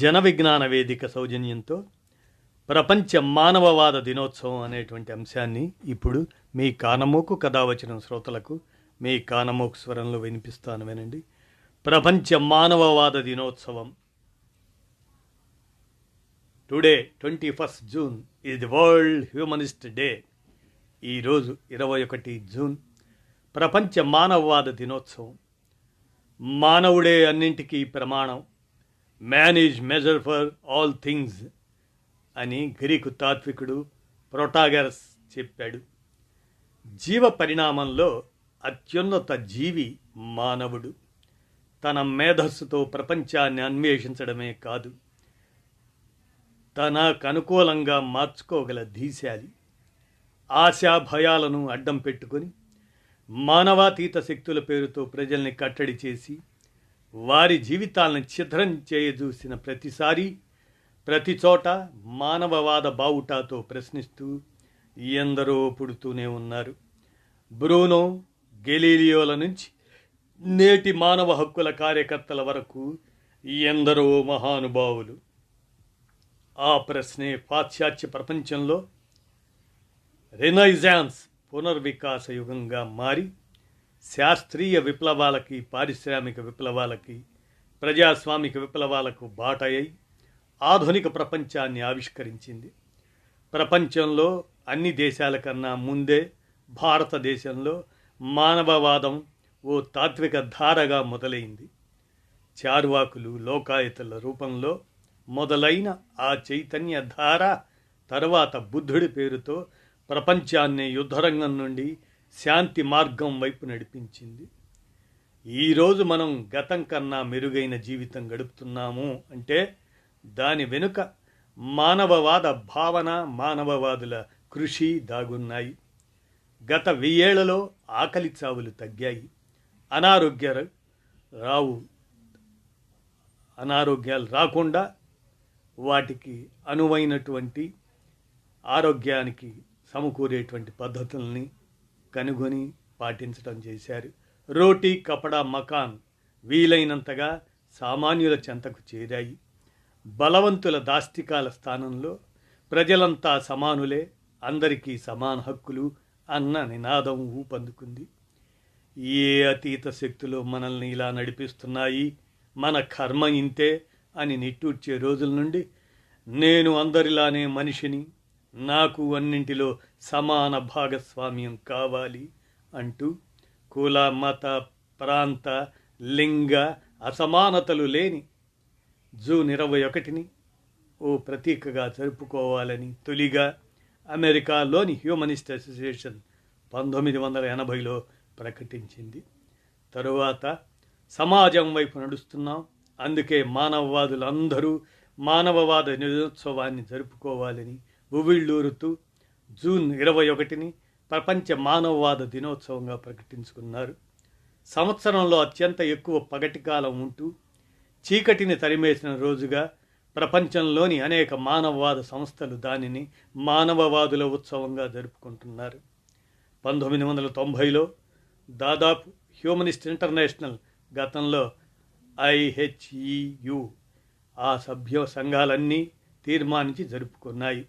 జన విజ్ఞాన వేదిక సౌజన్యంతో ప్రపంచ మానవవాద దినోత్సవం అనేటువంటి అంశాన్ని ఇప్పుడు మీ కానమోకు కథావచనం శ్రోతలకు మీ కానమోకు స్వరంలో వినిపిస్తాను వినండి. ప్రపంచ మానవవాద దినోత్సవం. టుడే ట్వంటీ ఫస్ట్ జూన్ ఇది వరల్డ్ హ్యూమనిస్ట్ డే ఈరోజు ఇరవై ఒకటి జూన్ ప్రపంచ మానవవాద దినోత్సవం. మానవుడే అన్నింటికీ ప్రమాణం. Man is measure for all things అని గ్రీకు తాత్వికుడు ప్రొటాగరస్ చెప్పాడు. జీవ పరిణామంలో అత్యున్నత జీవి మానవుడు. తన మేధస్సుతో ప్రపంచాన్ని అన్వేషించడమే కాదు తనకు అనుకూలంగా మార్చుకోగల ధీశాలి. ఆశా భయాలను అడ్డం పెట్టుకొని మానవాతీత శక్తుల పేరుతో ప్రజల్ని కట్టడి చేసి వారి జీవితాలను ఛిద్రం చేయజూసిన ప్రతిసారి ప్రతి చోట మానవవాద బావుటాతో ప్రశ్నిస్తూ ఎందరో పుడుతూనే ఉన్నారు. బ్రూనో గెలీలియోల నుంచి నేటి మానవ హక్కుల కార్యకర్తల వరకు ఎందరో మహానుభావులు. ఆ ప్రశ్నే పాశ్చాత్య ప్రపంచంలో రెనైజాన్స్ పునర్వికాస యుగంగా మారి శాస్త్రీయ విప్లవాలకి పారిశ్రామిక విప్లవాలకి ప్రజాస్వామిక విప్లవాలకు బాటయ్యి ఆధునిక ప్రపంచాన్ని ఆవిష్కరించింది. ప్రపంచంలో అన్ని దేశాల కన్నా ముందే భారతదేశంలో మానవవాదం ఓ తాత్విక ధారగా మొదలైంది. చార్వాకులు లోకాయతుల రూపంలో మొదలైన ఆ చైతన్య ధార తర్వాత బుద్ధుడి పేరుతో ప్రపంచాన్ని యుద్ధరంగం నుండి శాంతి మార్గం వైపు నడిపించింది. ఈరోజు మనం గతం కన్నా మెరుగైన జీవితం గడుపుతున్నాము అంటే దాని వెనుక మానవవాద భావన మానవవాదుల కృషి దాగున్నాయి. గత వెయ్యేళ్ళలో ఆకలి చావులు తగ్గాయి. అనారోగ్య రావు అనారోగ్యాలు రాకుండా వాటికి అనువైనటువంటి ఆరోగ్యానికి సమకూరేటువంటి పద్ధతుల్ని కనుగొని పాటించటం చేశారు. రోటీ కపడా మకాన్ వీలైనంతగా సామాన్యుల చెంతకు చేరాయి. బలవంతుల దాష్టికాల స్థానంలో ప్రజలంతా సమానులే అందరికీ సమాన హక్కులు అన్న నినాదం ఊపందుకుంది. ఏ అతీత శక్తులు మనల్ని ఇలా నడిపిస్తున్నాయి? మన కర్మ ఇంతే అని నిట్టూర్చే రోజుల నుండి నేను అందరిలానే మనిషిని నాకు అన్నింటిలో సమాన భాగస్వామ్యం కావాలి అంటూ కుల మత ప్రాంత లింగ అసమానతలు లేని జూన్ ఇరవై ఒకటిని ఓ ప్రతీకగా జరుపుకోవాలని తొలిగా అమెరికాలోని హ్యూమనిస్ట్ అసోసియేషన్ పంతొమ్మిది వందల ఎనభైలో ప్రకటించింది. తరువాత సమాజం వైపు నడుస్తున్నాం. అందుకే మానవవాదులందరూ మానవవాద దినోత్సవాన్ని జరుపుకోవాలని ఉవిళ్ళూరుతూ జూన్ ఇరవై ఒకటిని ప్రపంచ మానవవాద దినోత్సవంగా ప్రకటించుకున్నారు. సంవత్సరంలో అత్యంత ఎక్కువ పగటి కాలం ఉంటూ చీకటిని తరిమేసిన రోజుగా ప్రపంచంలోని అనేక మానవవాద సంస్థలు దానిని మానవవాదుల ఉత్సవంగా జరుపుకుంటున్నారు. పంతొమ్మిది వందల తొంభైలో దాదాపు హ్యూమనిస్ట్ ఇంటర్నేషనల్ గతంలో ఐహెచ్ఈయు ఆ సభ్య సంఘాలన్నీ తీర్మానించి జరుపుకున్నాయి.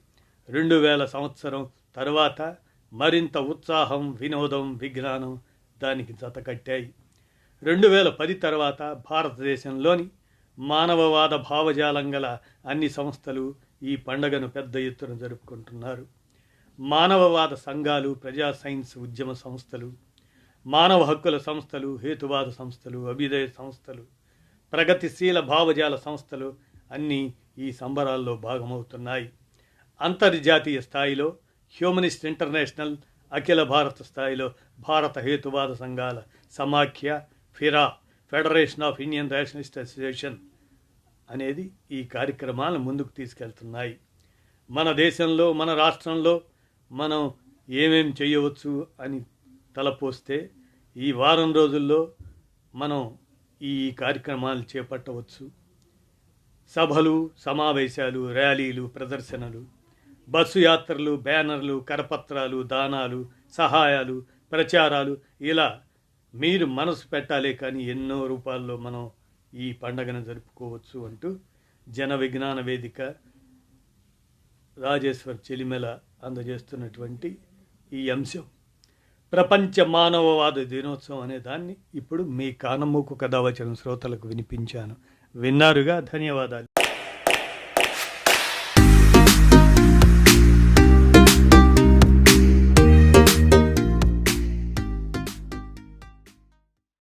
రెండు వేల సంవత్సరం తర్వాత మరింత ఉత్సాహం వినోదం విజ్ఞానం దానికి జతకట్టాయి రెండు వేల పది తర్వాత భారతదేశంలోని మానవవాద భావజాలం గల అన్ని సంస్థలు ఈ పండగను పెద్ద ఎత్తున జరుపుకుంటున్నారు. మానవవాద సంఘాలు ప్రజా సైన్స్ ఉద్యమ సంస్థలు మానవ హక్కుల సంస్థలు హేతువాద సంస్థలు అభ్యుదయ సంస్థలు ప్రగతిశీల భావజాల సంస్థలు అన్నీ ఈ సంబరాల్లో భాగమవుతున్నాయి. అంతర్జాతీయ స్థాయిలో హ్యూమనిస్ట్ ఇంటర్నేషనల్ అఖిల భారత స్థాయిలో భారత హేతువాద సంఘాల సమాఖ్య ఫిరా federation of Indian rationalist association అనేది ఈ కార్యక్రమాలను ముందుకు తీసుకెళ్తున్నాయి. మన దేశంలో మన రాష్ట్రంలో మనం ఏమేం చేయవచ్చు అని తలపోస్తే ఈ వారం రోజుల్లో మనం ఈ కార్యక్రమాలు చేపట్టవచ్చు. సభలు సమావేశాలు ర్యాలీలు ప్రదర్శనలు బస్సు యాత్రలు బ్యానర్లు కరపత్రాలు దానాలు సహాయాలు ప్రచారాలు ఇలా మీరు మనసు పెట్టాలే కానీ ఎన్నో రూపాల్లో మనం ఈ పండగను జరుపుకోవచ్చు అంటూ జన విజ్ఞాన వేదిక రాజేశ్వర్ చెలిమెల అందజేస్తున్నటువంటి ఈ అంశం. ప్రపంచ మానవవాద దినోత్సవం అనే దాన్ని ఇప్పుడు మీ కానమూకు కథావచనం శ్రోతలకు వినిపించాను. విన్నారుగా? ధన్యవాదాలు.